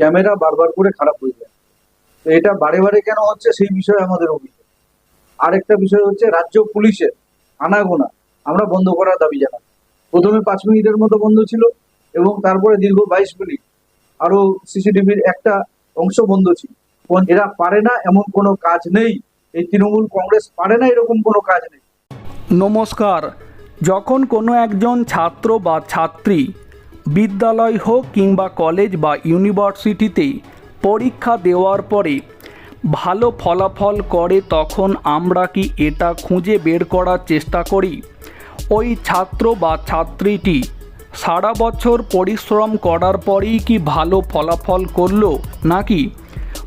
Camera বারবার করে খারাপ হয়ে যায়। তো এটা বারে বারে কেন হচ্ছে সেই বিষয়ে আমাদের অভিযোগ। আরেকটা বিষয় হচ্ছে রাজ্য পুলিশের আনাগোনা, আমরা বন্ধ করার দাবি জানাই। প্রথমে পাঁচ মিনিটের মতো বন্ধ ছিল এবং তারপরে দীর্ঘ বাইশ মিনিট আরও সিসিটিভির একটা অংশ বন্ধ ছিল। এরা পারে না এমন কোনো কাজ নেই। এই তৃণমূল কংগ্রেস পারে না এরকম কোনো কাজ নেই। নমস্কার। যখন কোনো একজন ছাত্র বা ছাত্রী বিদ্যালয় হোক কিংবা কলেজ বা ইউনিভার্সিটিতে পরীক্ষা দেওয়ার পরে ভালো ফলাফল করে তখন আমরা কি এটা খুঁজে বের করার চেষ্টা করি? ওই ছাত্র বা ছাত্রীটি সারা বছর পরিশ্রম করার পরেই কি ভালো ফলাফল করল নাকি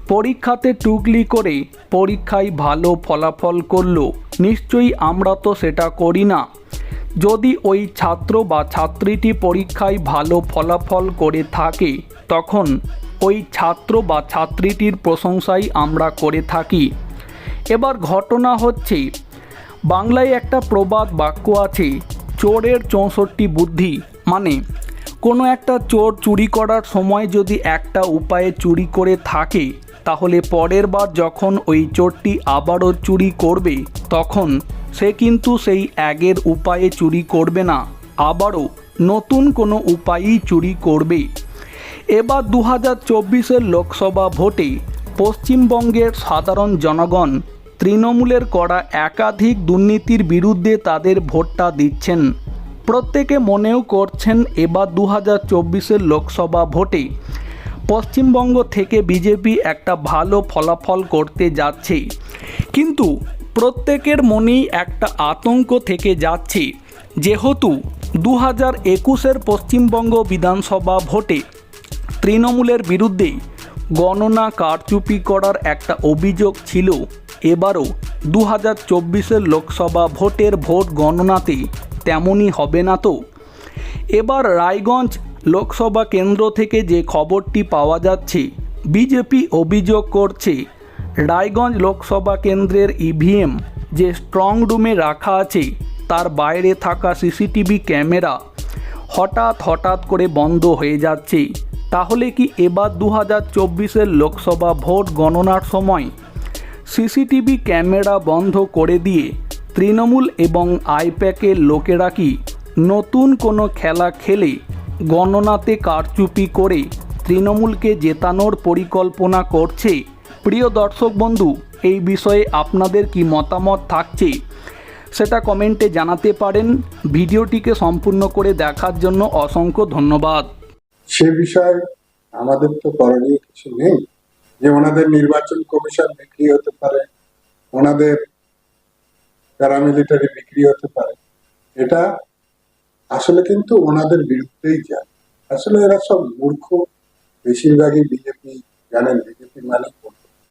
পরীক্ষাতে টুকলি করে পরীক্ষায় ভালো ফলাফল করল? নিশ্চয়ই আমরা তো সেটা করি না। যদি ওই ছাত্র বা ছাত্রীটি পরীক্ষায় ভালো ফলাফল করে থাকে, তখন ওই ছাত্র বা ছাত্রীটির প্রশংসাই আমরা করে থাকি। এবার ঘটনা হচ্ছে, বাংলায় একটা প্রবাদ বাক্য আছে, চোরের চৌষট্টি বুদ্ধি। মানে কোনো একটা চোর চুরি করার সময় যদি একটা উপায়ে চুরি করে থাকে, তাহলে পরের বার যখন ওই চোরটি আবারও চুরি করবে, তখন সে কিন্তু সেই আগের উপায়ে চুরি করবে না, আবারও নতুন কোনো উপায়েই চুরি করবে। এবার দু হাজার চব্বিশের লোকসভা ভোটে পশ্চিমবঙ্গের সাধারণ জনগণ তৃণমূলের করা একাধিক দুর্নীতির বিরুদ্ধে তাদের ভোটটা দিচ্ছেন। প্রত্যেকে মনেও করছেন এবার দু হাজার চব্বিশের লোকসভা ভোটে পশ্চিমবঙ্গ থেকে বিজেপি একটা ভালো ফলাফল করতে যাচ্ছে। কিন্তু প্রত্যেকের মনেই একটা আতঙ্ক থেকে যাচ্ছে। যেহেতু দু হাজার একুশের পশ্চিমবঙ্গ বিধানসভা ভোটে তৃণমূলের বিরুদ্ধে গণনা কারচুপি করার একটা অভিযোগ ছিল, এবারও দু হাজার চব্বিশের লোকসভা ভোটের ভোট গণনাতে তেমনই হবে না তো। এবার রায়গঞ্জ লোকসভা কেন্দ্র থেকে যে খবরটি পাওয়া যাচ্ছে, বিজেপি অভিযোগ করছে রায়গঞ্জ লোকসভা কেন্দ্রের ইভিএম যে স্ট্রং রুমে রাখা আছে, তার বাইরে থাকা সিসিটিভি ক্যামেরা হঠাৎ হঠাৎ করে বন্ধ হয়ে যাচ্ছে। তাহলে কি এবার দু হাজার চব্বিশের লোকসভা ভোট গণনার সময় সিসিটিভি ক্যামেরা বন্ধ করে দিয়ে তৃণমূল এবং আইপ্যাকের লোকেরা কি নতুন কোনো খেলা খেলে গণনাতে কারচুপি করে তৃণমূলকে জেতানোর পরিকল্পনা করছে? প্রিয় দর্শক বন্ধু, এই বিষয়ে আপনাদের কি মতামত থাকছে, সেটা কমেন্টে জানাতে পারেন। ভিডিওটিকে সম্পূর্ণ করে দেখার জন্য অসংখ্য ধন্যবাদ। সে বিষয়ে আমাদের তো করণীয় কিছু নেই। যে ওনাদের নির্বাচন কমিশন বিক্রি হতে পারে, ওনাদের প্যারামিলিটারি বিক্রি হতে পারে, এটা আসলে কিন্তু ওনাদের বিরুদ্ধেই যায়। আসলে এরা সব মূর্খ, বেশিরভাগই বিজেপি জানেন, বিজেপি মানে